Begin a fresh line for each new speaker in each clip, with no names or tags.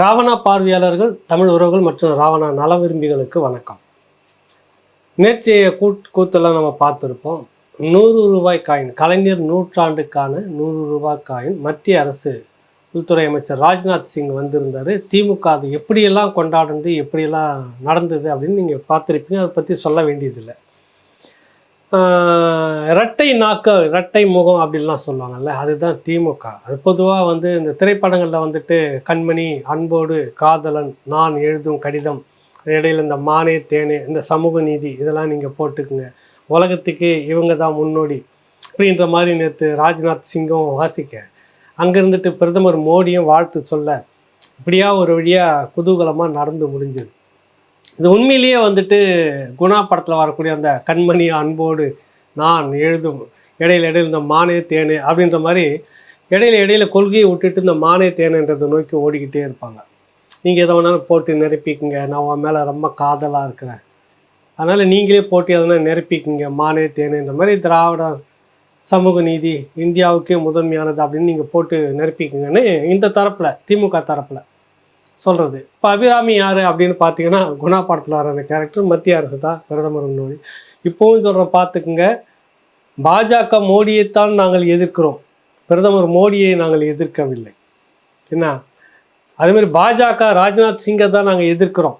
ராவணா பார்வையாளர்கள் தமிழ் உறவுகள் மற்றும் ராவணா நல விரும்பிகளுக்கு வணக்கம். நேற்றைய கூட் கூத்தெல்லாம் நம்ம பார்த்துருப்போம். நூறு ரூபாய் காயின் கலைஞர் நூற்றாண்டுக்கான நூறு ரூபாய் காயின். மத்திய அரசு உள்துறை அமைச்சர் ராஜ்நாத் சிங் வந்திருந்தார். திமுக அது எப்படியெல்லாம் கொண்டாடுனது எப்படியெல்லாம் நடந்தது அப்படின்னு நீங்கள் பார்த்துருப்பீங்க. அதை பற்றி சொல்ல வேண்டியதில்லை. இரட்டை நாக்க இரட்டை முகம் அப்படின்லாம் சொல்லுவாங்கல்ல அதுதான் திமுக. அது பொதுவாக வந்து இந்த திரைப்படங்களில் வந்துட்டு கண்மணி அன்போடு காதலன் நான் எழுதும் கடிதம் இடையில இந்த மானே தேனே இந்த சமூக நீதி இதெல்லாம் நீங்கள் போட்டுக்குங்க. உலகத்துக்கு இவங்க தான் முன்னோடி அப்படின்ற மாதிரி நேற்று ராஜ்நாத் சிங்கும் வாசிக்க. அங்கே இருந்துட்டு பிரதமர் மோடியும் வாழ்த்து சொல்ல இப்படியா ஒரு வழியாக குதூகலமாக நடந்து முடிஞ்சது. இது உண்மையிலேயே வந்துட்டு குணா படத்தில் வரக்கூடிய அந்த கண்மணி அன்போடு நான் எழுதும் இடையில இடையில இந்த மானே தேனே அப்படின்ற மாதிரி இடையில இடையில கொள்கையை விட்டுட்டு இந்த மானே தேனேன்றதை நோக்கி ஓடிக்கிட்டே இருப்பாங்க. நீங்கள் எதை வேணாலும் போட்டு நிரப்பிக்குங்க. நான் உன் மேலே ரொம்ப காதலாக இருக்கிறேன். அதனால் நீங்களே போட்டு எதனா நிரப்பிக்குங்க. மானே தேனேன்ற மாதிரி திராவிட சமூக நீதி இந்தியாவுக்கே முதன்மையானது அப்படின்னு நீங்கள் போட்டு நிரப்பிக்குங்கன்னு இந்த தரப்பில் திமுக தரப்பில். சொல்கிறது இப்போ அபிராமி யார் அப்படின்னு பார்த்தீங்கன்னா குணா படத்தில் வர அந்த கேரக்டர் மத்திய அரசு தான் பிரதமர் மோடி இப்போவும் சொல்கிறோம் பார்த்துக்குங்க பாஜக மோடியைத்தான் நாங்கள் எதிர்க்கிறோம். பிரதமர் மோடியை நாங்கள் எதிர்க்கவில்லை. என்ன? அதேமாதிரி பாஜக ராஜ்நாத் சிங்கை தான் நாங்கள் எதிர்க்கிறோம்.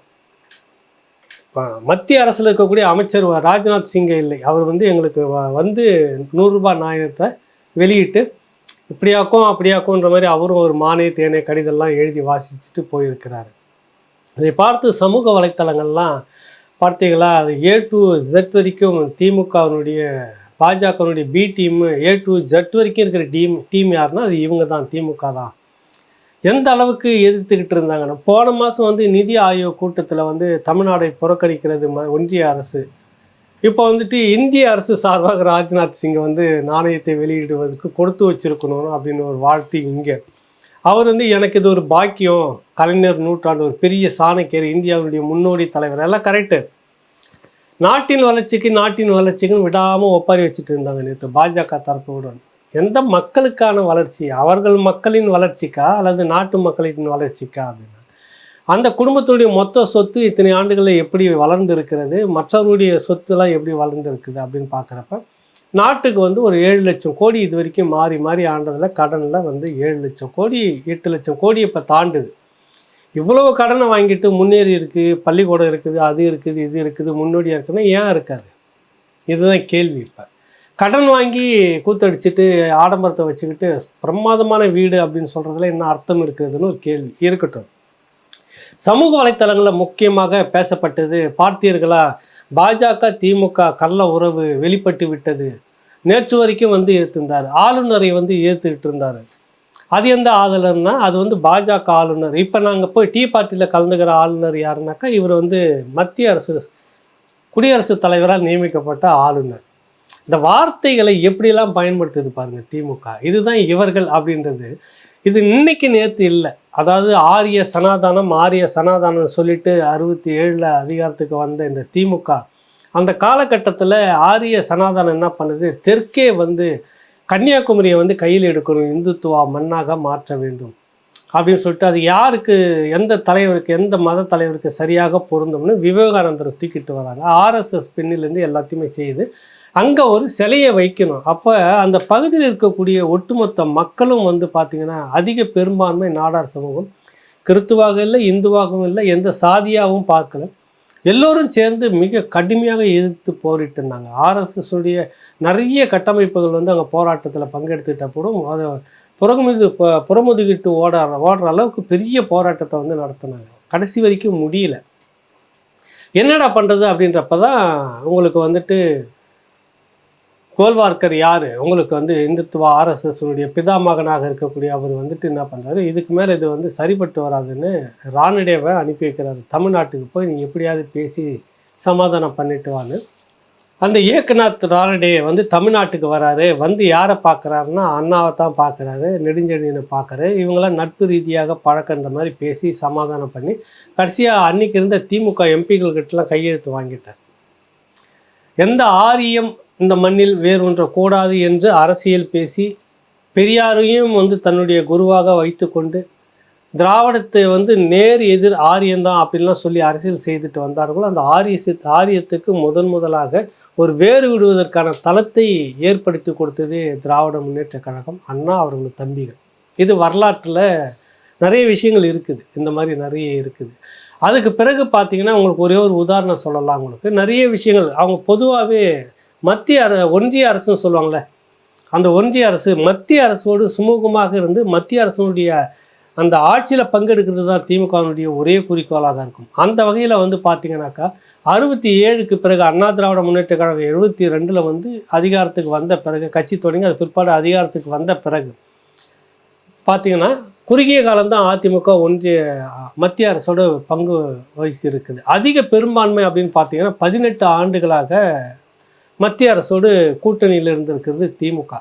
மத்திய அரசில் இருக்கக்கூடிய அமைச்சர் ராஜ்நாத் சிங்கை இல்லை. அவர் வந்து எங்களுக்கு வ- வந்து நூறுரூபா நாணயத்தை வெளியிட்டு இப்படியாக்கும் அப்படியாக்கும்ன்ற மாதிரி அவரும் ஒரு மானே தேனே கடிதெல்லாம் எழுதி வாசிச்சுட்டு போயிருக்கிறாரு. இதை பார்த்து சமூக வலைத்தளங்கள்லாம் பார்த்தீங்களா அது ஏ டு ஜெட் வரைக்கும் திமுகவினுடைய பாஜகவினுடைய B team A to Z வரைக்கும் இருக்கிற டீம் டீம் யாருன்னா அது இவங்க தான் திமுக தான். எந்த அளவுக்கு எதிர்த்துக்கிட்டு இருந்தாங்கன்னா போன மாதம் வந்து நிதி ஆயோக் கூட்டத்தில் வந்து தமிழ்நாடை புறக்கணிக்கிறது ம- ஒன்றிய அரசு இப்போ வந்துட்டு இந்திய அரசு சார்பாக ராஜ்நாத் சிங்கை வந்து நாணயத்தை வெளியிடுவதற்கு கொடுத்து வச்சிருக்கணும் அப்படின்னு ஒரு வாழ்த்து இங்கே. அவர் வந்து எனக்கு இது ஒரு பாக்கியம். கலைஞர் நூற்றாண்டு ஒரு பெரிய சாணக்கியர் இந்தியாவுடைய முன்னோடி தலைவர். எல்லாம் கரெக்டு நாட்டின் வளர்ச்சிக்கு நாட்டின் வளர்ச்சிக்குன்னு விடாமல் ஒப்பாரி வச்சுட்டு இருந்தாங்க நேற்று பாஜக தரப்புடன். எந்த மக்களுக்கான வளர்ச்சி? அவர்கள் மக்களின் வளர்ச்சிக்கா? அல்லது நாட்டு மக்களின் வளர்ச்சிக்கா அப்படின்னு. அந்த குடும்பத்துடைய மொத்த சொத்து இத்தனை ஆண்டுகளில் எப்படி வளர்ந்து இருக்கிறது மற்றவருடைய சொத்துலாம் எப்படி வளர்ந்து இருக்குது அப்படின்னு பார்க்குறப்ப நாட்டுக்கு வந்து ஒரு ஏழு லட்சம் கோடி இது வரைக்கும் மாறி மாறி ஆண்டதில் கடனில் வந்து ஏழு லட்சம் கோடி எட்டு லட்சம் கோடி இப்போ தாண்டுது. இவ்வளவு கடனை வாங்கிட்டு முன்னேறி இருக்குது பள்ளிக்கூடம் இருக்குது அது இருக்குது இது இருக்குது முன்னோடியாக இருக்குன்னா ஏன் இருக்காது இதுதான் கேள்வி இப்போ. கடன் வாங்கி கூத்தடிச்சிட்டு ஆடம்பரத்தை வச்சுக்கிட்டு பிரமாதமான வீடு அப்படின்னு சொல்கிறதுல என்ன அர்த்தம் இருக்குதுன்னு ஒரு கேள்வி இருக்கட்டும். சமூக வலைத்தளங்களில் முக்கியமாக பேசப்பட்டது பார்த்தீர்களா? பாஜக திமுக கள்ள உறவு வெளிப்பட்டு விட்டது. நேற்று வரைக்கும் வந்து ஏற்றிருந்தார் ஆளுநரை வந்து ஏற்றுக்கிட்டு இருந்தார். அது எந்த ஆளுநர்னா அது வந்து பாஜக ஆளுநர். இப்போ நாங்கள் போய் டீ பார்ட்டியில் கலந்துக்கிற ஆளுநர் யாருனாக்கா இவர் வந்து மத்திய அரசு குடியரசுத் தலைவரால் நியமிக்கப்பட்ட ஆளுநர். இந்த வார்த்தைகளை எப்படியெல்லாம் பயன்படுத்துது பாருங்கள் திமுக. இதுதான் இவர்கள் அப்படின்றது. இது இன்னைக்கு நேற்று இல்லை. அதாவது ஆரிய சனாதானம் ஆரிய சனாதானம் சொல்லிட்டு அறுபத்தி ஏழில் அதிகாரத்துக்கு வந்த இந்த திமுக அந்த காலகட்டத்தில் ஆரிய சனாதானம் என்ன பண்ணுது? தெற்கே வந்து கன்னியாகுமரியை வந்து கையில் எடுக்கணும் இந்துத்துவா மண்ணாக மாற்ற வேண்டும் அப்படின்னு சொல்லிட்டு அது யாருக்கு எந்த தலைவருக்கு எந்த மத தலைவருக்கு சரியாக பொருந்தும்னு விவேகானந்தரை தூக்கிட்டு வராங்க. ஆர்எஸ்எஸ் பின்னிலேருந்து எல்லாத்தையுமே செய்து அங்கே ஒரு சிலையை வைக்கணும். அப்போ அந்த பகுதியில் இருக்கக்கூடிய ஒட்டுமொத்த மக்களும் வந்து பார்த்திங்கன்னா அதிக பெரும்பான்மை நாடார் சமூகம். கிறித்துவாக இல்லை இந்துவாகவும் இல்லை எந்த சாதியாகவும் பார்க்கல. எல்லோரும் சேர்ந்து மிக கடுமையாக எதிர்த்து போரிட்டு இருந்தாங்க ஆர்எஸ்எஸுடைய நிறைய கட்டமைப்புகள் வந்து அங்கே போராட்டத்தில் பங்கெடுத்துட்டப்படும் அதை புறமுது ப- புறமுதுகிட்டு ஓட ஓடுற அளவுக்கு பெரிய போராட்டத்தை வந்து நடத்தினாங்க. கடைசி வரைக்கும் முடியல. என்னடா பண்ணுறது அப்படின்றப்ப தான் உங்களுக்கு வந்துட்டு கோல்வார்க்கர் யார்? உங்களுக்கு வந்து இந்துத்துவ ஆர்எஸ்எஸ்னுடைய பிதாமகனாக இருக்கக்கூடிய அவர் வந்துட்டு என்ன பண்ணுறாரு இதுக்கு மேலே இது வந்து சரிப்பட்டு வராதுன்னு ராணிடேவை அனுப்பி வைக்கிறாரு. தமிழ்நாட்டுக்கு போய் நீங்கள் எப்படியாவது பேசி சமாதானம் பண்ணிட்டு வான்னு. அந்த ஏக்நாத் ராணடே வந்து தமிழ்நாட்டுக்கு வராரு. வந்து யாரை பார்க்குறாருன்னா அண்ணாவை தான் பார்க்குறாரு. நெடுஞ்செழியனை பார்க்குறாரு. இவங்களாம் நட்பு ரீதியாக பழக்கன்ற மாதிரி பேசி சமாதானம் பண்ணி கடைசியாக அன்னைக்கு இருந்த திமுக எம்பிகள்கிட்டலாம் கையெழுத்து வாங்கிட்டார். எந்த ஆரியம் இந்த மண்ணில் வேறொன்ற கூடாது என்று அரசியல் பேசி பெரியாரையும் வந்து தன்னுடைய குருவாக வைத்துக்கொண்டு திராவிடத்தை வந்து நேர் எதிர் ஆரியந்தான் அப்படின்லாம் சொல்லி அரசியல் செய்துட்டு வந்தார்களோ அந்த ஆரிய ஆரியத்துக்கு முதன் முதலாக ஒரு வேறு விடுவதற்கான தளத்தை ஏற்படுத்தி கொடுத்தது திராவிட முன்னேற்ற கழகம் அண்ணா அவர்களது தம்பிகள். இது வரலாற்றில் நிறைய விஷயங்கள் இருக்குது. இந்த மாதிரி நிறைய இருக்குது. அதுக்கு பிறகு பார்த்தீங்கன்னா உங்களுக்கு ஒரே ஒரு உதாரணம் சொல்லலாம் உங்களுக்கு. நிறைய விஷயங்கள் அவங்க பொதுவாகவே மத்திய அர ஒன்றிய அரசுன்னு சொல்லுவாங்கள்ல அந்த ஒன்றிய அரசு மத்திய அரசோடு சுமூகமாக இருந்து மத்திய அரசனுடைய அந்த ஆட்சியில் பங்கெடுக்கிறது தான் திமுகவினுடைய ஒரே குறிக்கோளாக இருக்கும். அந்த வகையில் வந்து பார்த்தீங்கன்னாக்கா அறுபத்தி ஏழுக்கு பிறகு அண்ணா திராவிட முன்னேற்ற கழகம் எழுபத்தி ரெண்டில் வந்து அதிகாரத்துக்கு வந்த பிறகு கட்சி தொடங்கி அது பிற்பாடு அதிகாரத்துக்கு வந்த பிறகு பார்த்தீங்கன்னா குறுகிய காலம்தான் அதிமுக ஒன்றிய மத்திய அரசோட பங்கு வகித்து இருக்குது அதிக பெரும்பான்மை அப்படின்னு பார்த்தீங்கன்னா பதினெட்டு ஆண்டுகளாக மத்திய அரசோடு கூட்டணியில் இருந்திருக்கிறது திமுக.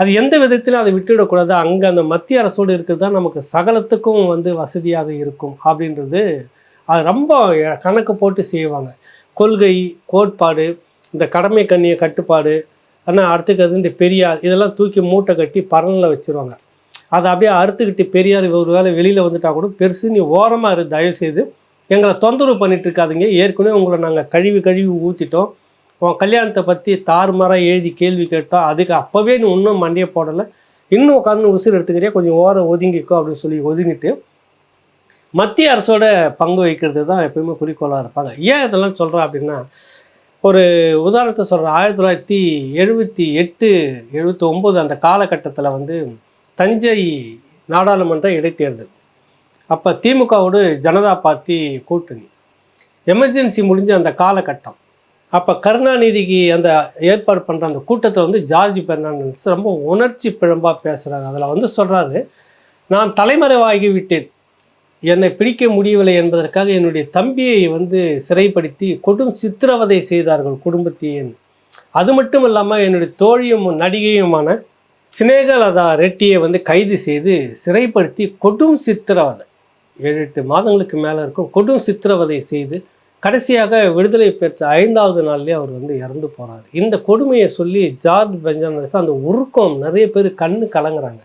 அது எந்த விதத்திலும் அதை விட்டுவிடக்கூடாது. அங்கே அந்த மத்திய அரசோடு இருக்கிறது தான் நமக்கு சகலத்துக்கும் வந்து வசதியாக இருக்கும் அப்படின்றது அது ரொம்ப கணக்கு போட்டு செய்வாங்க. கொள்கை கோட்பாடு இந்த கடமை கண்ணிய கட்டுப்பாடு ஆனால் அடுத்துக்கிறது இந்த பெரியார் இதெல்லாம் தூக்கி மூட்டை கட்டி பரனில் வச்சுருவாங்க. அதை அப்படியே அறுத்துக்கிட்டு பெரியார் ஒரு வேளை வெளியில் வந்துட்டா கூட பெருசு நீ ஓரமாக இரு தயவு செய்து எங்களை தொந்தரவு பண்ணிட்டு இருக்காதிங்க. ஏற்கனவே உங்களை நாங்கள் கழுவி கழுவி ஊற்றிட்டோம் உன் கல்யாணத்தை பற்றி தாறுமாறாக எழுதி கேள்வி கேட்டோம் அதுக்கு அப்போவே நீ இன்னும் மண்டையை போடலை. இன்னும் உட்காந்து உசுறு எடுத்துக்கிறியா? கொஞ்சம் ஓரம் ஒதுங்கிக்கோ அப்படின்னு சொல்லி ஒதுங்கிட்டு மத்திய அரசோட பங்கு வகிக்கிறது தான் எப்பயுமே குறிக்கோளாக இருப்பாங்க. ஏன் இதெல்லாம் சொல்கிறேன் அப்படின்னா ஒரு உதாரணத்தை சொல்கிறேன் ஆயிரத்தி தொள்ளாயிரத்தி எழுபத்தி எட்டு எழுபத்தி ஒம்பது அந்த காலகட்டத்தில் வந்து தஞ்சை நாடாளுமன்ற இடைத்தேர்தல். அப்போ திமுகவோடு ஜனதா பார்ட்டி கூட்டணி. எமர்ஜென்சி முடிஞ்ச அந்த காலகட்டம். அப்போ கருணாநிதிக்கு அந்த ஏற்பாடு பண்ணுற அந்த கூட்டத்தை வந்து ஜார்ஜ் பெர்னாண்டஸ் ரொம்ப உணர்ச்சி பிழம்பாக பேசுகிறாரு அதில் வந்து சொல்கிறாரு நான் தலைமறைவாகி விட்டேன். என்னை பிடிக்க முடியவில்லை என்பதற்காக என்னுடைய தம்பியை வந்து சிறைப்படுத்தி கொடும் சித்திரவதை செய்தார்கள் குடும்பத்தையே அது மட்டும் இல்லாமல் என்னுடைய தோழியும் நடிகையுமான சினேகலதா ரெட்டியை வந்து கைது செய்து சிறைப்படுத்தி கொடும் சித்திரவதை. ஏழு எட்டு மாதங்களுக்கு மேலே இருக்கும். கொடும் சித்திரவதை செய்து கடைசியாக விடுதலை பெற்ற ஐந்தாவது நாள்லேயே அவர் வந்து இறந்து போகிறார் இந்த கொடுமையை சொல்லி ஜார்ஜ் பெஞ்சமின் அந்த உருக்கம் நிறைய பேர் கண்ணு கலங்குறாங்க.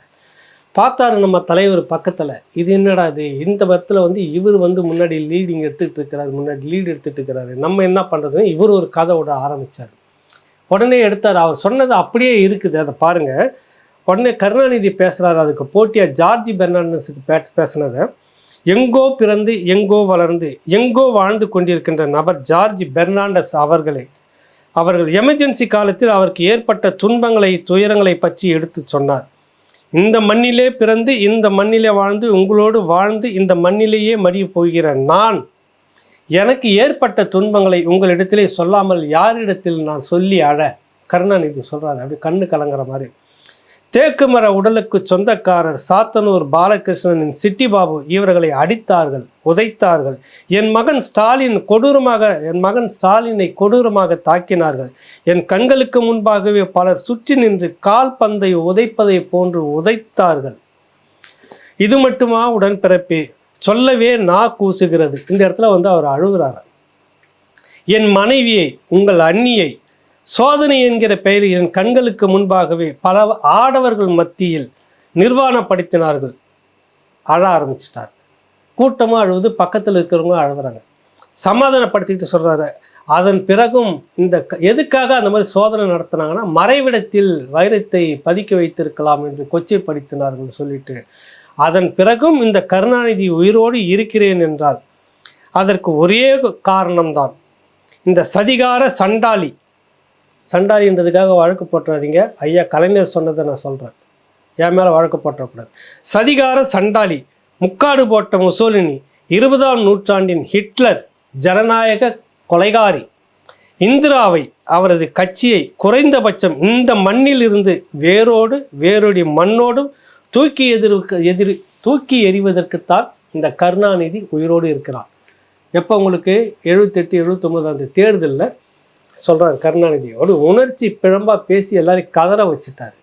பார்த்தாரு நம்ம தலைவர் பக்கத்தில் இது என்னடா இது? இந்த படத்தில் வந்து இவர் வந்து முன்னாடி லீடிங் எடுத்துகிட்டு இருக்கிறாரு முன்னாடி லீடு எடுத்துகிட்டு இருக்கிறாரு. நம்ம என்ன பண்ணுறதுன்னு இவர் ஒரு கதை விட ஆரம்பித்தார் உடனே எடுத்தார். அவர் சொன்னது அப்படியே இருக்குது. அதை பாருங்கள் உடனே கருணாநிதி பேசுகிறாரு அதுக்கு போட்டியாக ஜார்ஜி பெர்னாண்டஸுக்கு பே பேசினதை. எங்கோ பிறந்து எங்கோ வளர்ந்து எங்கோ வாழ்ந்து கொண்டிருக்கின்ற நபர் ஜார்ஜ் பெர்னாண்டஸ் அவர்களை அவர்கள் எமர்ஜென்சி காலத்தில் அவருக்கு ஏற்பட்ட துன்பங்களை துயரங்களை பற்றி எடுத்து சொன்னார். இந்த மண்ணிலே பிறந்து இந்த மண்ணிலே வாழ்ந்து உங்களோடு வாழ்ந்து இந்த மண்ணிலேயே மடிய போகிற நான் எனக்கு ஏற்பட்ட துன்பங்களை உங்களிடத்திலே சொல்லாமல் யாரிடத்தில் நான் சொல்லி அழ? கருணாநிதி சொல்கிறாரு அப்படி கண்ணு கலங்குற மாதிரி. தேக்கு மர உடலுக்கு சொந்தக்காரர் சாத்தனூர் பாலகிருஷ்ணனின் சிட்டி பாபு இவர்களை அடித்தார்கள் உதைத்தார்கள். என் மகன் ஸ்டாலின் கொடூரமாக என் மகன் ஸ்டாலினை கொடூரமாக தாக்கினார்கள். என் கண்களுக்கு முன்பாகவே பலர் சுற்றி நின்று கால் பந்தை உதைப்பதை போன்று உதைத்தார்கள். இது மட்டுமா உடன்பிறப்பே? சொல்லவே நா கூசுகிறது. இந்த இடத்துல வந்து அவர் அழுகிறார் என் மனைவியை உங்கள் அண்ணியை சோதனை என்கிற பெயரில் என் கண்களுக்கு முன்பாகவே பல ஆடவர்கள் மத்தியில் நிர்வாணப்படுத்தினார்கள் அழ ஆரம்பிச்சிட்டார். கூட்டமாக அழுவது பக்கத்தில் இருக்கிறவங்க அழுகுறாங்க சமாதானப்படுத்திக்கிட்டு சொல்கிறாரு அதன் பிறகும் இந்த க- எதுக்காக அந்த மாதிரி சோதனை நடத்தினாங்கன்னா மறைவிடத்தில் வைரத்தை பதுக்கி வைத்திருக்கலாம் என்று கொச்சைப்படுத்தினார்கள் சொல்லிட்டு. அதன் பிறகும் இந்த கருணாநிதி உயிரோடு இருக்கிறேன் என்றால் அதற்கு ஒரே காரணம்தான். இந்த சதிகார சண்டாளி சண்டாளின்றதுக்காக வழக்கு போட்டுறாதீங்க. ஐயா கலைஞர் சொன்னதை நான் சொல்கிறேன் என் மேலே வழக்கு போட்டக்கூடாது. சதிகார சண்டாளி முக்காடு போட்ட முசோலினி இருபதாம் நூற்றாண்டின் ஹிட்லர் ஜனநாயக கொலைகாரி இந்திராவை அவரது கட்சியை குறைந்தபட்சம் இந்த மண்ணில் இருந்து வேரோடு வேரோடி மண்ணோடும் தூக்கி எதிர்க்க எதிர் தூக்கி எறிவதற்குத்தான் இந்த கருணாநிதி உயிரோடு இருக்கிறார். எப்போ உங்களுக்கு எழுபத்தெட்டு எழுபத்தொம்போது அந்த தேர்தலில் சொல்கிறார் கருணாநிதி ஒரு உணர்ச்சி பிழம்பாக பேசி எல்லாரையும் கதற வச்சுட்டார்.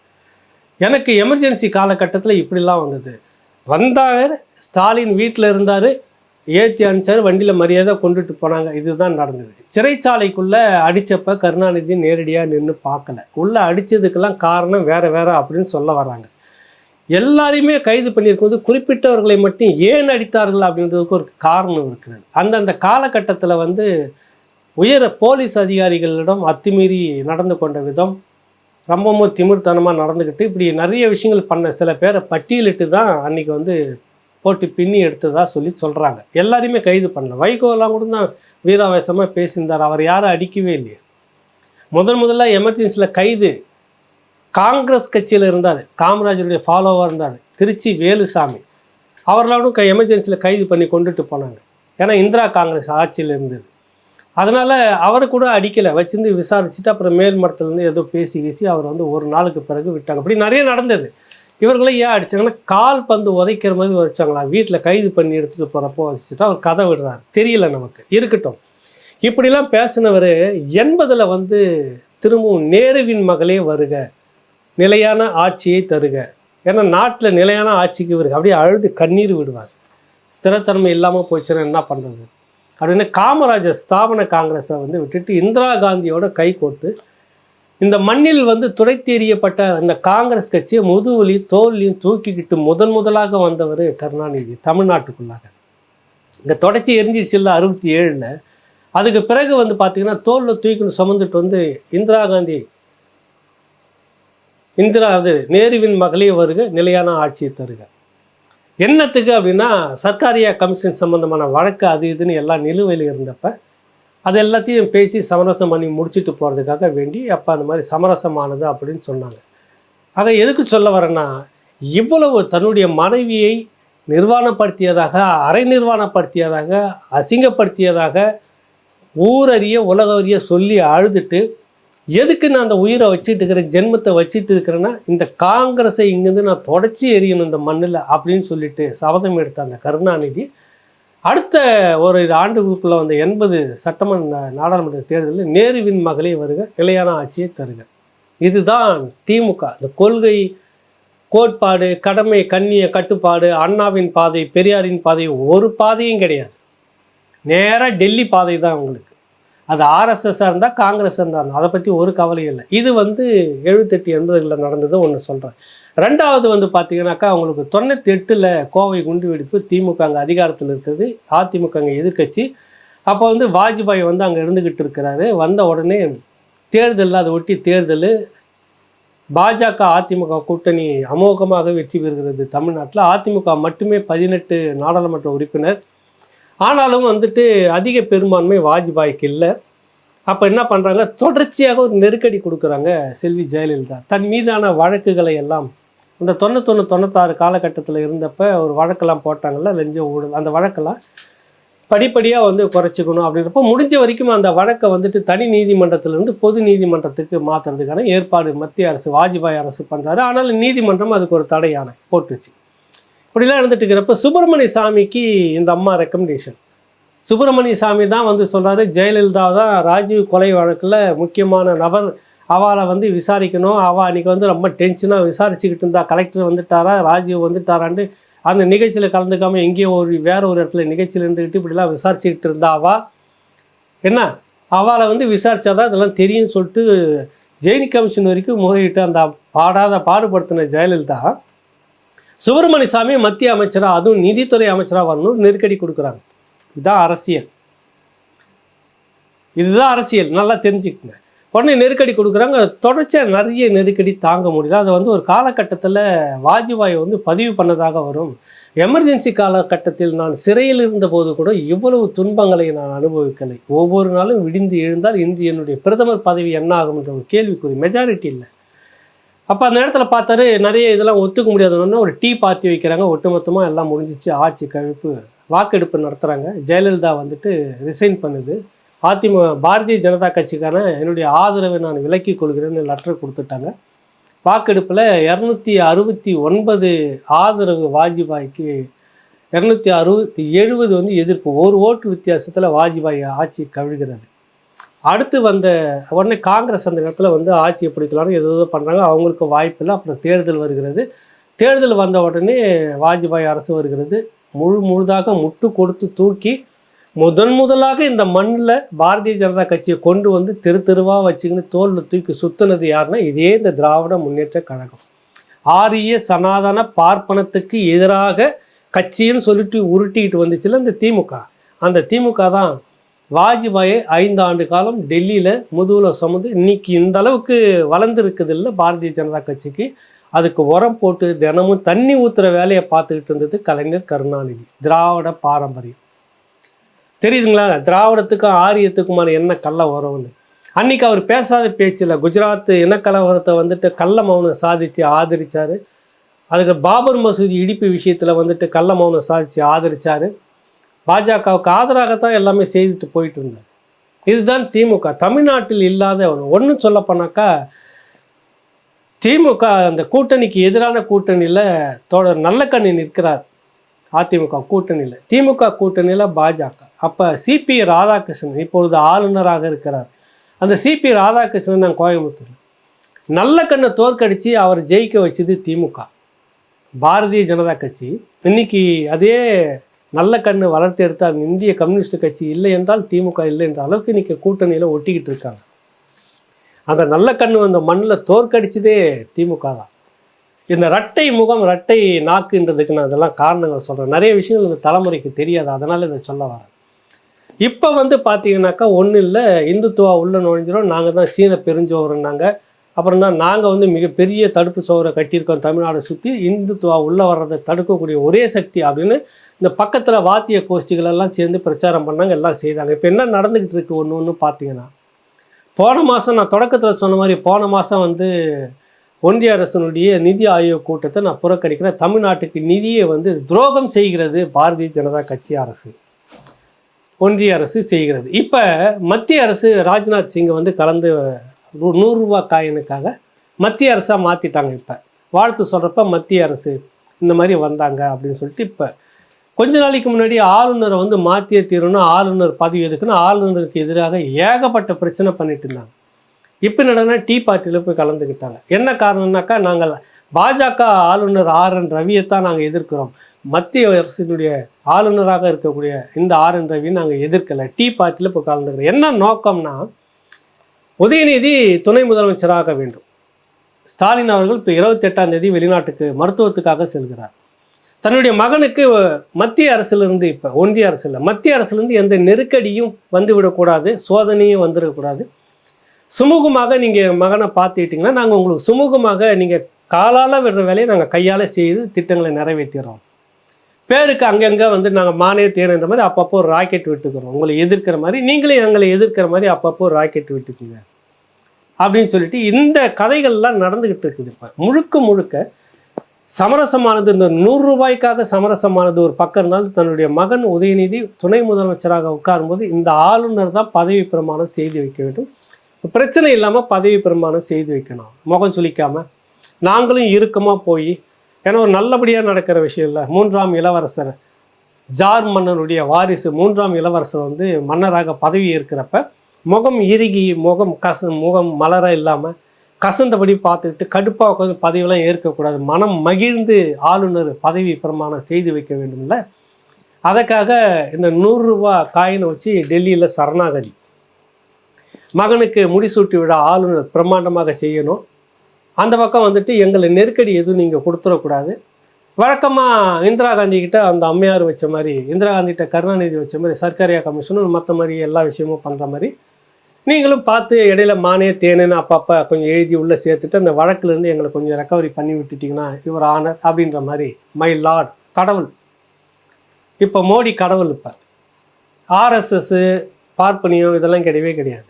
எனக்கு எமர்ஜென்சி காலகட்டத்தில் இப்படிலாம் வந்தது. வந்தாங்க ஸ்டாலின் வீட்டில் இருந்தார் ஏற்றி அனுப்பிச்சார் வண்டியில் மரியாதை கொண்டுட்டு போனாங்க. இதுதான் நடந்தது. சிறைச்சாலைக்குள்ளே அடித்தப்ப கருணாநிதி நேரடியாக நின்று பார்க்கல. உள்ளே அடித்ததுக்கெல்லாம் காரணம் வேறு வேறு அப்படின்னு சொல்ல வராங்க. எல்லாரையுமே கைது பண்ணியிருக்கும்போது குறிப்பிட்டவர்களை மட்டும் ஏன் அடித்தார்கள் அப்படின்றதுக்கு ஒரு காரணம் இருக்கிறது. அந்தந்த காலகட்டத்தில் வந்து உயர போலீஸ் அதிகாரிகளிடம் அத்துமீறி நடந்து கொண்ட விதம் ரொம்பவும் திமிர்த்தனமாக நடந்துக்கிட்டு இப்படி நிறைய விஷயங்கள் பண்ண சில பேரை பட்டியலிட்டு தான் அன்றைக்கி வந்து போட்டு பின்னி எடுத்ததாக சொல்லி சொல்கிறாங்க எல்லாரையுமே கைது பண்ணல. வைகோலாம் கூட தான் வீராவேசமாக பேசியிருந்தார். அவர் யாரும் அடிக்கவே இல்லையே. முதன் முதல்ல எமர்ஜென்சியில் கைது. காங்கிரஸ் கட்சியில் இருந்தார். காமராஜருடைய ஃபாலோவாக இருந்தார். திருச்சி வேலுசாமி. அவர்களோடும் க எமர்ஜென்சியில் கைது பண்ணி கொண்டுட்டு போனாங்க. ஏன்னா இந்திரா காங்கிரஸ் ஆட்சியில் இருந்தது. அதனால் அவரை கூட அடிக்கலை. வச்சிருந்து விசாரிச்சுட்டு அப்புறம் மேல் மரத்துலேருந்து ஏதோ பேசி பேசி அவர் வந்து ஒரு நாளுக்கு பிறகு விட்டாங்க. அப்படி நிறைய நடந்தது. இவர்களை ஏன் அடிச்சாங்கன்னா கால் பந்து உதைக்கிற மாதிரி வச்சாங்களா? வீட்டில் கைது பண்ணி எடுத்துகிட்டு போகிறப்போ வச்சுட்டு அவர் கதை விடுறார். தெரியல நமக்கு. இருக்கட்டும். இப்படிலாம் பேசினவர் எண்பதில் வந்து திரும்பவும் நேருவின் மகளே வருக. நிலையான ஆட்சியை தருக. ஏன்னா நாட்டில் நிலையான ஆட்சிக்கு வருக அப்படியே அழுது கண்ணீர் விடுவார். ஸ்திரத்தன்மை இல்லாமல் போச்சுன்னா என்ன பண்ணுறது அப்படின்னு காமராஜர் ஸ்தாபன காங்கிரஸை வந்து விட்டுட்டு இந்திரா காந்தியோட கை கோர்த்து இந்த மண்ணில் வந்து துடைத்தெறியப்பட்ட அந்த காங்கிரஸ் கட்சியை முதுவலி தோல்லையும் தூக்கிக்கிட்டு முதன் முதலாக வந்தவர் கருணாநிதி தமிழ்நாட்டுக்குள்ளாக. இந்த தொடச்சி எரிஞ்சிருச்சு இல்லை அறுபத்தி ஏழில். அதுக்கு பிறகு வந்து பார்த்திங்கன்னா தோலில் தூக்கின்னு சுமந்துட்டு வந்து இந்திரா காந்தி இந்திரா அது நேருவின் மகளே வருக நிலையான ஆட்சியை தருக. என்னத்துக்கு அப்படின்னா சர்க்காரியா கமிஷன் சம்மந்தமான வழக்கு அது இதுன்னு எல்லாம் நிலுவையில் இருந்தப்ப அது எல்லாத்தையும் பேசி சமரசம் பண்ணி முடிச்சுட்டு போகிறதுக்காக வேண்டி அப்போ அந்த மாதிரி சமரசமானது அப்படின்னு சொன்னாங்க. ஆக எதுக்கு சொல்ல வரேன்னா இவ்வளவு தன்னுடைய மனைவியை நிர்வாணப்படுத்தியதாக அரை நிர்வாணப்படுத்தியதாக அசிங்கப்படுத்தியதாக ஊரறிய உலகறிய சொல்லி அழுதுட்டு எதுக்கு நான் அந்த உயிரை வச்சுட்டு இருக்கிறேன் ஜென்மத்தை வச்சுட்டு இருக்கிறேன்னா இந்த காங்கிரஸை இங்கேருந்து நான் தொடச்சி எறியணும் இந்த மண்ணில் அப்படின்னு சொல்லிட்டு சபதம் எடுத்த அந்த கருணாநிதி அடுத்த ஒரு ஆண்டுகளுக்குள்ள வந்த எண்பது சட்டமன்ற நாடாளுமன்ற தேர்தலில் நேருவின் மகளே வருக நிலையான ஆட்சியை தருக. இதுதான் திமுக. இந்த கொள்கை கோட்பாடு கடமை கண்ணிய கட்டுப்பாடு அண்ணாவின் பாதை பெரியாரின் பாதை ஒரு பாதையும் கிடையாது. நேராக டெல்லி பாதை தான் உங்களுக்கு. அது ஆர்எஸ்எஸ்ஸாக இருந்தால் காங்கிரஸ் இருந்தால் அதை பற்றி ஒரு கவலையும் இல்லை. இது வந்து எழுபத்தெட்டு எண்பதுகளில் நடந்தது ஒன்று சொல்கிறேன் ரெண்டாவது வந்து பார்த்தீங்கன்னாக்கா அவங்களுக்கு தொண்ணூற்றி எட்டில் கோவை குண்டு வெடிப்பு திமுக அங்கே அதிகாரத்தில் இருக்குது. அதிமுக அங்கே எதிர்க்கட்சி. அப்போ வந்து வாஜ்பாய் வந்து அங்கே இருந்துக்கிட்டு இருக்கிறாரு. வந்த உடனே தேர்தலில் அதை ஒட்டி தேர்தல் பாஜக அதிமுக கூட்டணி அமோகமாக வெற்றி பெறுகிறது தமிழ்நாட்டில். அதிமுக மட்டுமே பதினெட்டு நாடாளுமன்ற உறுப்பினர். ஆனாலும் வந்துட்டு அதிக பெரும்பான்மை வாஜ்பாய்க்கு இல்லை. அப்போ என்ன பண்ணுறாங்க தொடர்ச்சியாக ஒரு நெருக்கடி கொடுக்குறாங்க செல்வி ஜெயலலிதா. தன் மீதான வழக்குகளை எல்லாம் இந்த தொண்ணூத்தொன்று தொண்ணூத்தாறு காலகட்டத்தில் இருந்தப்போ ஒரு வழக்கெல்லாம் போட்டாங்கல்ல லெஞ்ச ஊழல். அந்த வழக்கெல்லாம் படிப்படியாக வந்து குறைச்சிக்கணும் அப்படின்றப்போ முடிஞ்ச வரைக்கும் அந்த வழக்கை வந்துட்டு தனி நீதிமன்றத்திலிருந்து பொது நீதிமன்றத்துக்கு மாற்றுறதுக்கான ஏற்பாடு மத்திய அரசு வாஜ்பாய் அரசு பண்ணுறாரு ஆனாலும் நீதிமன்றம் அதுக்கு ஒரு தடையான போட்டுச்சு. இப்படிலாம் இருந்துட்டு இருக்கிறப்ப சுப்பிரமணிய சாமிக்கு இந்த அம்மா ரெக்கமெண்டேஷன் சுப்பிரமணிய சாமி தான் வந்து சொல்கிறாரு ஜெயலலிதா தான் ராஜீவ் கொலை வழக்கில் முக்கியமான நபர். அவளை வந்து விசாரிக்கணும். அவள் அன்றைக்கி வந்து ரொம்ப டென்ஷனாக விசாரிச்சுக்கிட்டு இருந்தா. கலெக்டர் வந்துட்டாரா? ராஜீவ் வந்துட்டாரான்ட்டு அந்த நிகழ்ச்சியில் கலந்துக்காமல் எங்கேயோ ஒரு வேற ஒரு இடத்துல நிகழ்ச்சியில் இருந்துக்கிட்டு இப்படிலாம் விசாரிச்சுக்கிட்டு இருந்தா அவா. என்ன? அவளை வந்து விசாரித்தா தான் இதெல்லாம் தெரியும்னு சொல்லிட்டு ஜெயினி கமிஷன் வரைக்கும் முறையிட்டு அந்த பாடாத பாடுபடுத்தின ஜெயலலிதா சுப்பிரமணிய சாமி மத்திய அமைச்சராக அதுவும் நிதித்துறை அமைச்சராக வரணும் நெருக்கடி கொடுக்குறாங்க. இதுதான் அரசியல். இதுதான் அரசியல். நல்லா தெரிஞ்சுக்கங்க. உடனே நெருக்கடி கொடுக்குறாங்க. தொடர்ச்சியாக நிறைய நெருக்கடி தாங்க முடியல. அதை வந்து ஒரு காலகட்டத்தில் வாஜ்பாய் வந்து பதிவு பண்ணதாக வரும். எமர்ஜென்சி காலகட்டத்தில் நான் சிறையில் இருந்தபோது கூட இவ்வளவு துன்பங்களை நான் அனுபவிக்கலை. ஒவ்வொரு நாளும் விடிந்து எழுந்தால் இன்று என்னுடைய பிரதமர் பதவி என்ன ஆகும் என்ற ஒரு கேள்விக்குறி மெஜாரிட்டி இல்லை. அப்போ அந்த நேரத்தில் பார்த்தாரு நிறைய இதெல்லாம் ஒத்துக்க முடியாதுன்னா ஒரு டீ பார்ட்டி வைக்கிறாங்க. ஒட்டுமொத்தமாக எல்லாம் முடிஞ்சிச்சு. ஆட்சி கழிப்பு வாக்கெடுப்பு நடத்துகிறாங்க ஜெயலலிதா வந்துட்டு ரிசைன் பண்ணுது. அதிமுக பாரதிய ஜனதா கட்சிக்கான என்னுடைய ஆதரவை நான் விலக்கி கொள்கிறேன்னு லெட்டர் கொடுத்துட்டாங்க. வாக்கெடுப்பில் இரநூத்தி அறுபத்தி ஒன்பது ஆதரவு வாஜ்பாய்க்கு இரநூத்தி அறுபத்தி எழுபது வந்து எதிர்ப்பு. ஒரு ஓட்டு வித்தியாசத்தில் வாஜ்பாய் ஆட்சி கவிழ்கிறது. அடுத்து வந்த உடனே காங்கிரஸ் அந்த நேரத்தில் வந்து ஆட்சியை பிடிக்கலாம்னு எதோ ஏதோ பண்ணுறாங்க அவங்களுக்கு வாய்ப்பு இல்லை. அப்புறம் தேர்தல் வருகிறது. தேர்தல் வந்த உடனே வாஜ்பாய் அரசு வருகிறது. முழு முழுதாக முட்டு கொடுத்து தூக்கி முதன் முதலாக இந்த மண்ணில் பாரதிய ஜனதா கட்சியை கொண்டு வந்து தெரு தெருவாக வச்சுக்கின்னு தோலில் தூக்கி சுற்றுனது யாருன்னா இதே இந்த திராவிட முன்னேற்ற கழகம். ஆரிய சனாதன பார்ப்பனத்துக்கு எதிராக கட்சின்னு சொல்லிட்டு உருட்டிக்கிட்டு வந்துச்சுல இந்த திமுக. அந்த திமுக தான் வாஜ்பாயை ஐந்து ஆண்டு காலம் டெல்லியில் முதுகில் சுமந்து இன்னைக்கு இந்த அளவுக்கு வளர்ந்துருக்குது இல்லை பாரதிய ஜனதா கட்சிக்கு. அதுக்கு உரம் போட்டு தினமும் தண்ணி ஊற்றுற வேலையை பார்த்துக்கிட்டு இருந்தது கலைஞர் கருணாநிதி திராவிட பாரம்பரியம். தெரியுதுங்களா? திராவிடத்துக்கும் ஆரியத்துக்குமான என்ன கள்ள உறவுன்னு. அன்னைக்கு அவர் பேசாத பேச்சில் குஜராத் இனக்கலவரத்தை வந்துட்டு கள்ள மௌனம் சாதித்து ஆதரித்தார் அதுக்கு பாபர் மசூதி இடிப்பு விஷயத்தில் வந்துட்டு கள்ள மௌனம் சாதித்து ஆதரித்தார் பாஜகவுக்கு ஆதரவாகத்தான் எல்லாமே செய்துட்டு போயிட்டு இருந்தார். இதுதான் திமுக. தமிழ்நாட்டில் இல்லாத ஒன்று சொல்லப்போனாக்கா திமுக அந்த கூட்டணிக்கு எதிரான கூட்டணியில் தோழர் நல்லக்கண்ணி நிற்கிறார். அதிமுக கூட்டணியில். திமுக கூட்டணியில் பாஜக. அப்போ சிபி ராதாகிருஷ்ணன் இப்பொழுது ஆளுநராக இருக்கிறார். அந்த சிபி ராதாகிருஷ்ணன் நான் கோயம்புத்தூர். நல்ல கண்ணை தோற்கடித்து அவர் ஜெயிக்க வச்சது திமுக. பாரதிய ஜனதா கட்சி. இன்னைக்கு அதே நல்ல கண்ணு வளர்த்து எடுத்தால் இந்திய கம்யூனிஸ்ட் கட்சி இல்லை என்றால் திமுக இல்லை என்ற அளவுக்கு இன்றைக்கி கூட்டணியில் ஒட்டிக்கிட்டு இருக்காங்க. அந்த நல்ல கண்ணு அந்த மண்ணில் தோற்கடிச்சதே திமுக தான். இந்த ரட்டை முகம் ரட்டை நாக்குன்றதுக்கு நான் அதெல்லாம் காரணங்கள் சொல்கிறேன் நிறைய விஷயங்கள் இந்த தலைமுறைக்கு தெரியாது. அதனால் இதை சொல்ல வரேன். இப்போ வந்து பார்த்தீங்கன்னாக்கா ஒன்றும் இல்லை. இந்துத்துவா உள்ளே நுழைஞ்சிரும். நாங்கள் தான் சீன நாங்கள் அப்புறம் தான் நாங்கள் வந்து மிகப்பெரிய தடுப்பு சோரை கட்டியிருக்கோம் தமிழ்நாடை சுற்றி இந்துத்துவா உள்ளே வர்றதை தடுக்கக்கூடிய ஒரே சக்தி அப்படின்னு இந்த பக்கத்தில் வாத்திய கோஷ்டிகள் எல்லாம் சேர்ந்து பிரச்சாரம் பண்ணாங்க எல்லாம் செய்தாங்க. இப்போ என்ன நடந்துக்கிட்டு இருக்குது ஒன்று ஒன்று பார்த்தீங்கன்னா போன மாதம் நான் தொடக்கத்தில் சொன்ன மாதிரி போன மாதம் வந்து ஒன்றிய அரசினுடைய நிதி ஆயோக் கூட்டத்தை நான் புறக்கணிக்கிறேன் தமிழ்நாட்டுக்கு நிதியை வந்து துரோகம் செய்கிறது பாரதிய ஜனதா கட்சி அரசு. ஒன்றிய அரசு செய்கிறது. இப்போ மத்திய அரசு ராஜ்நாத் சிங்கை வந்து கலந்து நூறுரூவா காயினுக்காக மத்திய அரசாக மாற்றிட்டாங்க இப்போ. வாழ்த்து சொல்கிறப்ப மத்திய அரசு இந்த மாதிரி வந்தாங்க அப்படின்னு சொல்லிட்டு இப்போ கொஞ்ச நாளைக்கு முன்னாடி ஆளுநரை வந்து மாற்றிய தீரணும் ஆளுநர் பதவி எதுக்குன்னு ஆளுநருக்கு எதிராக ஏகப்பட்ட பிரச்சனை பண்ணிட்டு இருந்தாங்க. இப்போ என்னடனா டீ பார்ட்டியில் போய் கலந்துக்கிட்டாங்க. என்ன காரணம்னாக்கா நாங்கள் பாஜக ஆளுநர் ஆர் என் ரவியை தான் நாங்கள் எதிர்க்கிறோம். மத்திய அரசினுடைய ஆளுநராக இருக்கக்கூடிய இந்த ஆர் என் ரவியை நாங்கள் எதிர்க்கலை. டீ பார்ட்டியில் போய் கலந்துக்கிறோம். என்ன நோக்கம்னா உதயநிதி துணை முதலமைச்சராக வேண்டும். ஸ்டாலின் அவர்கள் இப்போ இருபத்தெட்டாம் தேதி வெளிநாட்டுக்கு மருத்துவத்துக்காக செல்கிறார். தன்னுடைய மகனுக்கு மத்திய அரசிலிருந்து இப்போ ஒன்றிய அரசில் மத்திய அரசிலிருந்து எந்த நெருக்கடியும் வந்துவிடக்கூடாது சோதனையும் வந்துடக்கூடாது சுமூகமாக நீங்கள் மகனை பார்த்துக்கிட்டிங்கன்னா நாங்கள் உங்களுக்கு சுமூகமாக நீங்கள் காலால் விடுற வேலையை நாங்கள் கையால் செய்து திட்டங்களை நிறைவேற்றிடுறோம். பேருக்கு அங்கங்கே வந்து நாங்கள் மானிய தேனைன்ற மாதிரி அப்பப்போ ஒரு ராக்கெட் விட்டுக்கிறோம். உங்களை எதிர்க்கிற மாதிரி நீங்களே எங்களை எதிர்க்கிற மாதிரி அப்பப்போ ஒரு ராக்கெட் விட்டுக்குங்க. அப்படின்னு சொல்லிட்டு இந்த கதைகள்லாம் நடந்துக்கிட்டு இருக்குது இப்போ. முழுக்க முழுக்க சமரசமானது இந்த நூறு ரூபாய்க்காக சமரசமானது ஒரு பக்கம் இருந்தாலும் தன்னுடைய மகன் உதயநிதி துணை முதலமைச்சராக உட்காரும்போது இந்த ஆளுநர் தான் பதவி பிரமாணம் செய்து வைக்க வேண்டும். பிரச்சனை இல்லாமல் பதவி பிரமாணம் செய்து வைக்கணும். முகம் சுளிக்காமல் நாங்களும் இறுக்கமாக போய் ஏன்னா ஒரு நல்லபடியாக நடக்கிற விஷயம் இல்லை. மூன்றாம் இளவரசர் ஜார் மன்னனுடைய வாரிசு மூன்றாம் இளவரசர் வந்து மன்னராக பதவி ஏற்கிறப்ப முகம் இறுகி முகம் கச முகம் மலர இல்லாமல் கசந்தபடி பார்த்துக்கிட்டு கடுப்பாக உட்காந்து பதவியெல்லாம் ஏற்கக்கூடாது. மனம் மகிழ்ந்து ஆளுநர் பதவி பிரமாணம் செய்து வைக்க வேண்டும்ல அதுக்காக இந்த நூறுரூவா காயினை வச்சு டெல்லியில் சரணாகதி. மகனுக்கு முடிசூட்டி விட ஆளுநர் பிரம்மாண்டமாக செய்யணும். அந்த பக்கம் வந்துட்டு எங்களை நெருக்கடி எதுவும் நீங்கள் கொடுத்துடக்கூடாது. வழக்கமாக இந்திரா காந்தி கிட்ட அந்த அம்மையார் வச்ச மாதிரி இந்திரா காந்திகிட்ட கருணாநிதி வச்ச மாதிரி சர்க்காரியா கமிஷனும் மற்ற மாதிரி எல்லா விஷயமும் பண்ணுற மாதிரி நீங்களும் பார்த்து இடையில மானே தேனேன்னு அப்பப்போ கொஞ்சம் எழுதி உள்ளே சேர்த்துட்டு அந்த வழக்குலேருந்து எங்களை கொஞ்சம் ரெக்கவரி பண்ணி விட்டுட்டிங்கன்னா இவர் ஆனர் அப்படின்ற மாதிரி மை லார்ட் கடவுள். இப்போ மோடி கடவுள் இப்போ. ஆர்எஸ்எஸ்ஸு பார்ப்பனியம் இதெல்லாம் கிடையவே கிடையாது.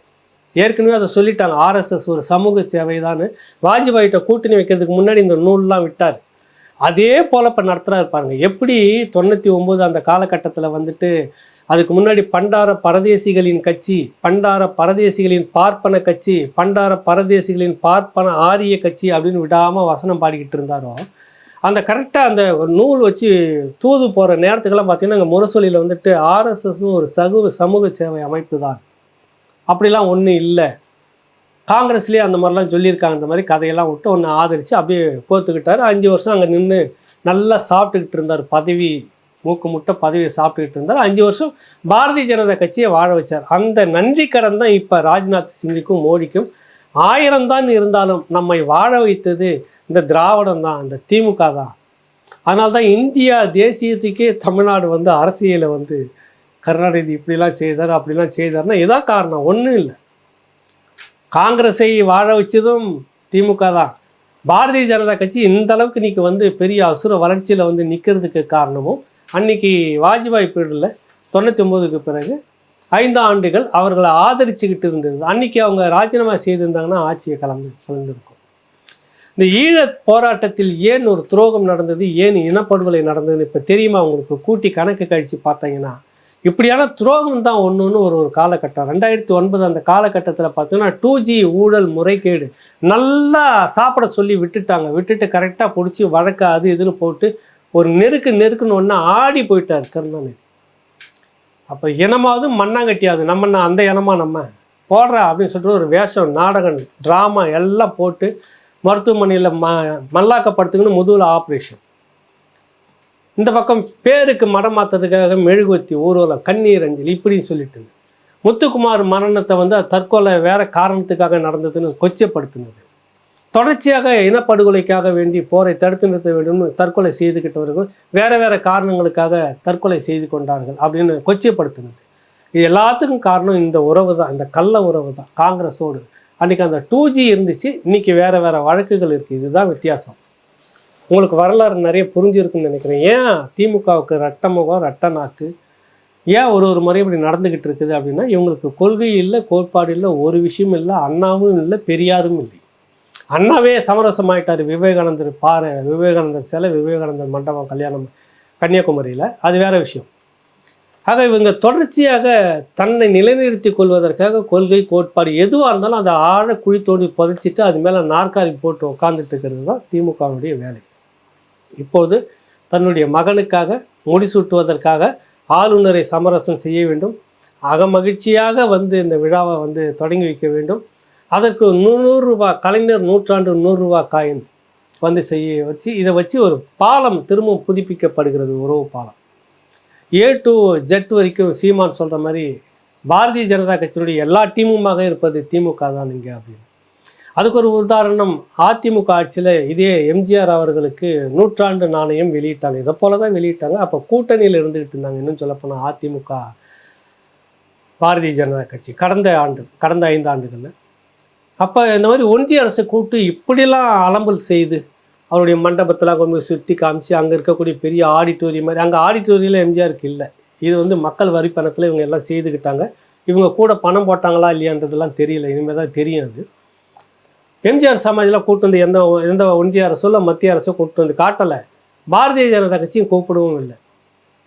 ஏற்கனவே அதை சொல்லிட்டாங்க. ஆர்எஸ்எஸ் ஒரு சமூக சேவை தான் வாஜ்பாயிட்ட கூட்டணி வைக்கிறதுக்கு முன்னாடி இந்த நூல்லாம் விட்டார். அதே போல் இப்போ நடத்துகிறாரு பாருங்க. எப்படி தொண்ணூற்றி ஒம்பது அந்த காலகட்டத்தில் வந்துட்டு அதுக்கு முன்னாடி பண்டார பரதேசிகளின் கட்சி பண்டார பரதேசிகளின் பார்ப்பன கட்சி பண்டார பரதேசிகளின் பார்ப்பன ஆரிய கட்சி அப்படின்னு விடாமல் வசனம் பாடிக்கிட்டு இருந்தாரோ அந்த கரெக்டாக அந்த ஒரு நூல் வச்சு தூது போகிற நேரத்துக்கெல்லாம் பார்த்தீங்கன்னா அங்கே முரசொலியில் வந்துட்டு ஆர்எஸ்எஸும் ஒரு சகு சமூக சேவை அமைப்பு தான் அப்படிலாம் ஒன்றும் இல்லை. காங்கிரஸ்லேயே அந்த மாதிரிலாம் சொல்லியிருக்காங்க. அந்த மாதிரி கதையெல்லாம் விட்டு ஒன்று ஆதரித்து அப்படியே போத்துக்கிட்டார் அஞ்சு வருஷம் அங்கே நின்று நல்லா சாப்பிட்டுக்கிட்டு இருந்தார். பதவி மூக்கு முட்டை பதவியை சாப்பிட்டுக்கிட்டு இருந்தார். அஞ்சு வருஷம் பாரதிய ஜனதா கட்சியை வாழ வச்சார். அந்த நன்றி கடன் தான் இப்போ ராஜ்நாத் சிங்குக்கும் மோடிக்கும் ஆயிரம் தான் இருந்தாலும் நம்மை வாழ வைத்தது இந்த திராவிடம் தான் இந்த திமுக தான். அதனால்தான் இந்தியா தேசியத்துக்கே தமிழ்நாடு வந்து அரசியலை வந்து கருணாநிதி இப்படிலாம் செய்தார் அப்படிலாம் செய்தார்னா இதான் காரணம். ஒன்றும் இல்லை. காங்கிரஸை வாழ வச்சதும் திமுக தான். பாரதிய ஜனதா கட்சி இந்த அளவுக்கு இன்றைக்கி வந்து பெரிய அசுர வளர்ச்சியில் வந்து நிற்கிறதுக்கு காரணமும் அன்னைக்கு வாஜ்பாய் பீரியடில் தொண்ணூற்றி ஒம்போதுக்கு பிறகு ஐந்து ஆண்டுகள் அவர்களை ஆதரிச்சுக்கிட்டு இருந்தது. அன்னைக்கு அவங்க ராஜினாமா செய்திருந்தாங்கன்னா ஆட்சியை கலந்து கலந்துருக்கும். இந்த ஈழ போராட்டத்தில் ஏன் ஒரு துரோகம் நடந்தது ஏன் இனப்படுகொலை நடந்ததுன்னு இப்போ தெரியுமா உங்களுக்கு? கூட்டி கணக்கு கழித்து பார்த்தீங்கன்னா இப்படியான துரோகம் தான் ஒன்று ஒன்று ஒரு ஒரு காலகட்டம். ரெண்டாயிரத்தி ஒன்பது அந்த காலகட்டத்தில் பார்த்தீங்கன்னா டூ ஜி ஊழல் முறைகேடு நல்லா சாப்பிட சொல்லி விட்டுட்டாங்க. விட்டுட்டு கரெக்டாக பிடிச்சி வழக்கு அது இதுன்னு போட்டு ஒரு நெருக்கு நெருக்குன்னு ஒன்று ஆடி போயிட்டார் கருணாநிதி. அப்போ இனமாவது மண்ணாங்கட்டியாவது நம்ம என்ன அந்த இனமா நம்ம? போடுறா அப்படின்னு சொல்லிட்டு ஒரு வேஷம் நாடகம் ட்ராமா எல்லாம் போட்டு மருத்துவமனையில் ம மல்லாக்கப்படுத்துக்குன்னு முதுகில் ஆப்ரேஷன் இந்த பக்கம் பேருக்கு மடம் மாற்றதுக்காக மெழுகுவத்தி ஊர்வலம் கண்ணீர் அஞ்சலி இப்படின்னு சொல்லிட்டு முத்துக்குமார் மரணத்தை வந்து தற்கொலை வேறு காரணத்துக்காக நடந்ததுன்னு கொச்சப்படுத்தினது. தொடர்ச்சியாக இனப்படுகொலைக்காக வேண்டி போரை தடுத்து நிறுத்த வேண்டும்னு தற்கொலை செய்துக்கிட்டவர்கள் வேறு வேறு காரணங்களுக்காக தற்கொலை செய்து கொண்டார்கள் அப்படின்னு கொச்சைப்படுத்தினது. இது எல்லாத்துக்கும் காரணம் இந்த உறவு தான் இந்த கள்ள உறவு தான் காங்கிரஸோடு. அன்றைக்கி அந்த டூ ஜி இருந்துச்சு இன்றைக்கி வேறு வேறு வழக்குகள் இருக்குது இதுதான் வித்தியாசம். உங்களுக்கு வரலாறு நிறைய புரிஞ்சிருக்குன்னு நினைக்கிறேன். ஏன் திமுகவுக்கு ரட்ட முகம் ரட்ட நாக்கு? ஏன் ஒரு ஒரு முறை இப்படி நடந்துக்கிட்டு இருக்குது அப்படின்னா இவங்களுக்கு கொள்கை இல்லை கோட்பாடு இல்லை ஒரு விஷயம் இல்லை அண்ணாவும் இல்லை பெரியாரும் இல்லை. அண்ணாவே சமரசமாயிட்டார் விவேகானந்தர் பாறை விவேகானந்தர் சிலை விவேகானந்தர் மண்டபம் கல்யாணம் கன்னியாகுமரியில். அது வேற விஷயம். ஆக இவங்க தொடர்ச்சியாக தன்னை நிலைநிறுத்தி கொள்வதற்காக கொள்கை கோட்பாடு எதுவாக இருந்தாலும் அதை ஆழ குழி தோண்டி புதைச்சிட்டு அது மேலே நாற்காலி போட்டு உட்காந்துட்டு இருக்கிறது தான் திமுகவுடைய வேலை. இப்போது தன்னுடைய மகனுக்காக முடிசூட்டுவதற்காக ஆளுநரை சமரசம் செய்ய வேண்டும். அகமகிழ்ச்சியாக வந்து இந்த விழாவை வந்து தொடங்கி வைக்க வேண்டும். அதற்கு நூறுரூபா கலைஞர் நூற்றாண்டு நூறுரூபா காயின் வந்து செய்ய வச்சு இதை வச்சு ஒரு பாலம் திரும்பவும் புதுப்பிக்கப்படுகிறது உறவு பாலம். ஏ டு ஜெட் வரைக்கும் சீமான் சொல்கிற மாதிரி பாரதிய ஜனதா கட்சியினுடைய எல்லா டீமுமாக இருப்பது திமுக தான் இங்கே அப்படின்னு. அதுக்கு ஒரு உதாரணம் அதிமுக ஆட்சியில் இதே எம்ஜிஆர் அவர்களுக்கு நூற்றாண்டு நாணயம் வெளியிட்டாங்க. இதை போல தான் வெளியிட்டாங்க. அப்போ கூட்டணியில் இருந்துக்கிட்டு இருந்தாங்க. இன்னும் சொல்லப்போனால் அதிமுக பாரதிய ஜனதா கட்சி கடந்த ஆண்டு கடந்த ஐந்து ஆண்டுகளில். அப்போ இந்த மாதிரி ஒன்றிய அரசை கூப்பிட்டு இப்படிலாம் அலம்பல் செய்து அவருடைய மண்டபத்தெல்லாம் கொண்டு போய் சுற்றி காமிச்சு அங்கே இருக்கக்கூடிய பெரிய ஆடிட்டோரியம் மாதிரி அங்கே ஆடிட்டோரியில் எம்ஜிஆருக்கு இல்லை. இது வந்து மக்கள் வரி பணத்தில் இவங்க எல்லாம் செய்துக்கிட்டாங்க இவங்க கூட பணம் போட்டாங்களா இல்லையான்றதெல்லாம் தெரியல. இனிமேல் தான் தெரியும் அது. எம்ஜிஆர் சமாஜ்லாம் கூட்டு வந்து எந்த எந்த ஒன்றிய அரசோ இல்லை மத்திய அரசோ கூப்பிட்டு வந்து காட்டலை. பாரதிய ஜனதா கட்சியும் கூப்பிடவும் இல்லை.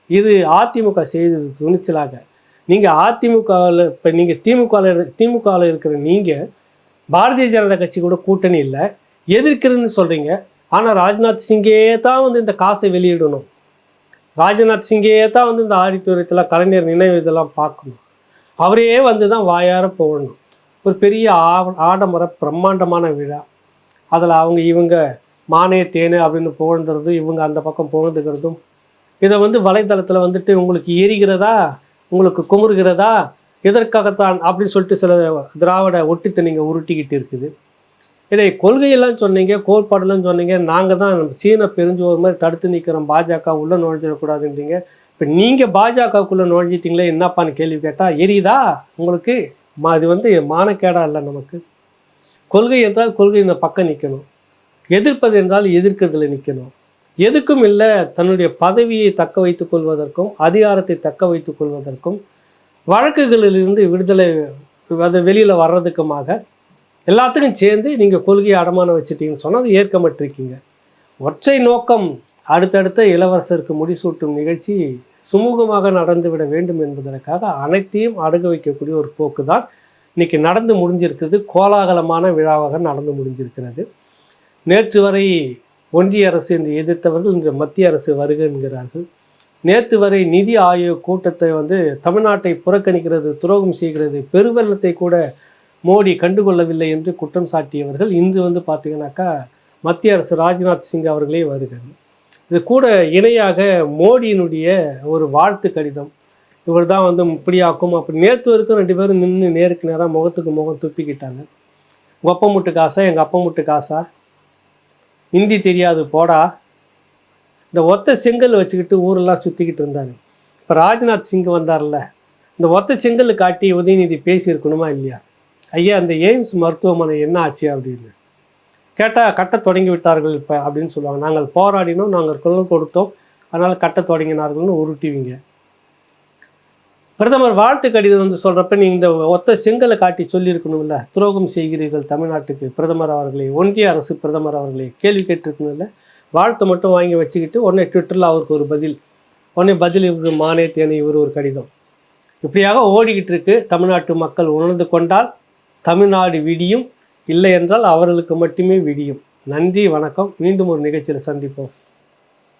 இது அதிமுக செய்தது துணிச்சலாக. நீங்கள் அதிமுகவில் இப்போ நீங்கள் திமுகவில் திமுகவில் இருக்கிற நீங்கள் பாரதிய ஜனதா கட்சி கூட கூட்டணி இல்லை. எதிர்க்கிறேன்னு சொல்கிறீங்க ஆனால் ராஜ்நாத் சிங்கே தான் வந்து இந்த காசை வெளியிடணும். ராஜ்நாத் சிங்கே தான் வந்து இந்த ஆடிட்டோரியத்தில் கலைஞர் நினைவு இதெல்லாம் பார்க்கணும். அவரே வந்து தான் வாயார போகணும் ஒரு பெரிய ஆ ஆடம்பர பிரம்மாண்டமான விழா. அதில் அவங்க இவங்க மானே தேனு அப்படின்னு புகழ்ந்துறதும் இவங்க அந்த பக்கம் புகழ்ந்துக்கிறதும் இதை வந்து வலைத்தளத்தில் வந்துட்டு உங்களுக்கு எரிகிறதா? உங்களுக்கு குமுறுகிறதா? எதற்காகத்தான்? அப்படின்னு சொல்லிட்டு சில திராவிட ஒட்டித்தை நீங்கள் உருட்டிக்கிட்டு இருக்குது. இதை கொள்கையெல்லாம் சொன்னீங்க கோட்பாடெல்லாம் சொன்னீங்க நாங்கள் தான் நம்ம சீன பெருஞ்சோர் மாதிரி தடுத்து நிற்கிறோம் பாஜக உள்ளே நுழைஞ்சிடக்கூடாதுன்றீங்க. இப்போ நீங்கள் பாஜகவுக்குள்ளே நுழைஞ்சிட்டிங்களே என்னப்பான்னு கேள்வி கேட்டால் எரியுதா உங்களுக்கு? மா இது வந்து மானக்கேடாக இல்லை நமக்கு. கொள்கை என்றால் கொள்கை இந்த பக்கம் நிற்கணும் எதிர்ப்பது என்றால் எதிர்க்கிறதுல நிற்கணும் எதுக்கும் இல்லை தன்னுடைய பதவியை தக்க வைத்துக் கொள்வதற்கும் அதிகாரத்தை தக்க வைத்துக் கொள்வதற்கும் வழக்குகளிலிருந்து விடுதலை அதை வெளியில் வர்றதுக்குமாக எல்லாத்துக்கும் சேர்ந்து நீங்கள் கொள்கையை அடமானம் வச்சுட்டீங்கன்னு சொன்னால் அது ஏற்க மாட்டிருக்கீங்க ஒற்றை நோக்கம் அடுத்தடுத்த இளவரசருக்கு முடிசூட்டும் நிகழ்ச்சி சுமூகமாக நடந்துவிட வேண்டும் என்பதற்காக அனைத்தையும் அடகு வைக்கக்கூடிய ஒரு போக்கு தான் இன்றைக்கி நடந்து முடிஞ்சிருக்கிறது. கோலாகலமான விழாவாக நடந்து முடிஞ்சிருக்கிறது. நேற்று வரை ஒன்றிய அரசு என்று எதிர்த்தவர்கள் இன்று மத்திய அரசு வருக என்கிறார்கள். நேற்று வரை நிதி ஆயோக் கூட்டத்தை வந்து தமிழ்நாட்டை புறக்கணிக்கிறது துரோகம் செய்கிறது பெருவெள்ளத்தை கூட மோடி கண்டுகொள்ளவில்லை என்று குற்றம் சாட்டியவர்கள் இன்று வந்து பார்த்தீங்கன்னாக்கா மத்திய அரசு ராஜ்நாத் சிங் அவர்களே வருகிறது இது கூட இணையாக மோடியினுடைய ஒரு வாழ்த்து கடிதம். இவர் தான் வந்து இப்படியாக்கும் அப்படி நேற்று வரைக்கும் ரெண்டு பேரும் நின்று நேருக்கு நேராக முகத்துக்கு முகம் துப்பிக்கிட்டாங்க. உங்கள் அப்பா முட்டு காசா எங்கள் அப்பா முட்டு காசா? ஹிந்தி தெரியாது போடா. இந்த ஒத்த செங்கல் வச்சுக்கிட்டு ஊரெல்லாம் சுற்றிக்கிட்டு இருந்தார். இப்போ ராஜ்நாத் சிங் வந்தார்ல இந்த ஒத்த செங்கல் காட்டி உதயநிதி பேசியிருக்கணுமா இல்லையா? ஐயா அந்த எய்ம்ஸ் மருத்துவமனை என்ன ஆச்சு அப்படின்னு. கேட்டால் கட்ட தொடங்கி விட்டார்கள் இப்போ அப்படின்னு சொல்லுவாங்க. நாங்கள் போராடினோம் நாங்கள் குரல் கொடுத்தோம். அதனால் கட்ட தொடங்கினார்கள்னு உருட்டுவீங்க. பிரதமர் வாழ்த்து கடிதம் வந்து சொல்கிறப்ப நீங்கள் இந்த ஒத்த செங்கலை காட்டி சொல்லியிருக்கணும்ல துரோகம் செய்கிறீர்கள் தமிழ்நாட்டுக்கு. பிரதமர் அவர்களை ஒன்றிய அரசு பிரதமர் அவர்களை கேள்வி கேட்டிருக்கணும்ல. வாழ்த்து மட்டும் வாங்கி வச்சுக்கிட்டு உடனே ட்விட்டரில் அவருக்கு ஒரு பதில் உடனே பதில் இவரு மானே தேனே இவர் ஒரு கடிதம். இப்படியாக ஓடிக்கிட்டு இருக்கு. தமிழ்நாட்டு மக்கள் உணர்ந்து கொண்டால் தமிழ்நாடு விடியும். இல்லை என்றால் அவர்களுக்கு மட்டுமே விடியும். நன்றி வணக்கம். மீண்டும் ஒரு நிகழ்ச்சியில் சந்திப்போம்.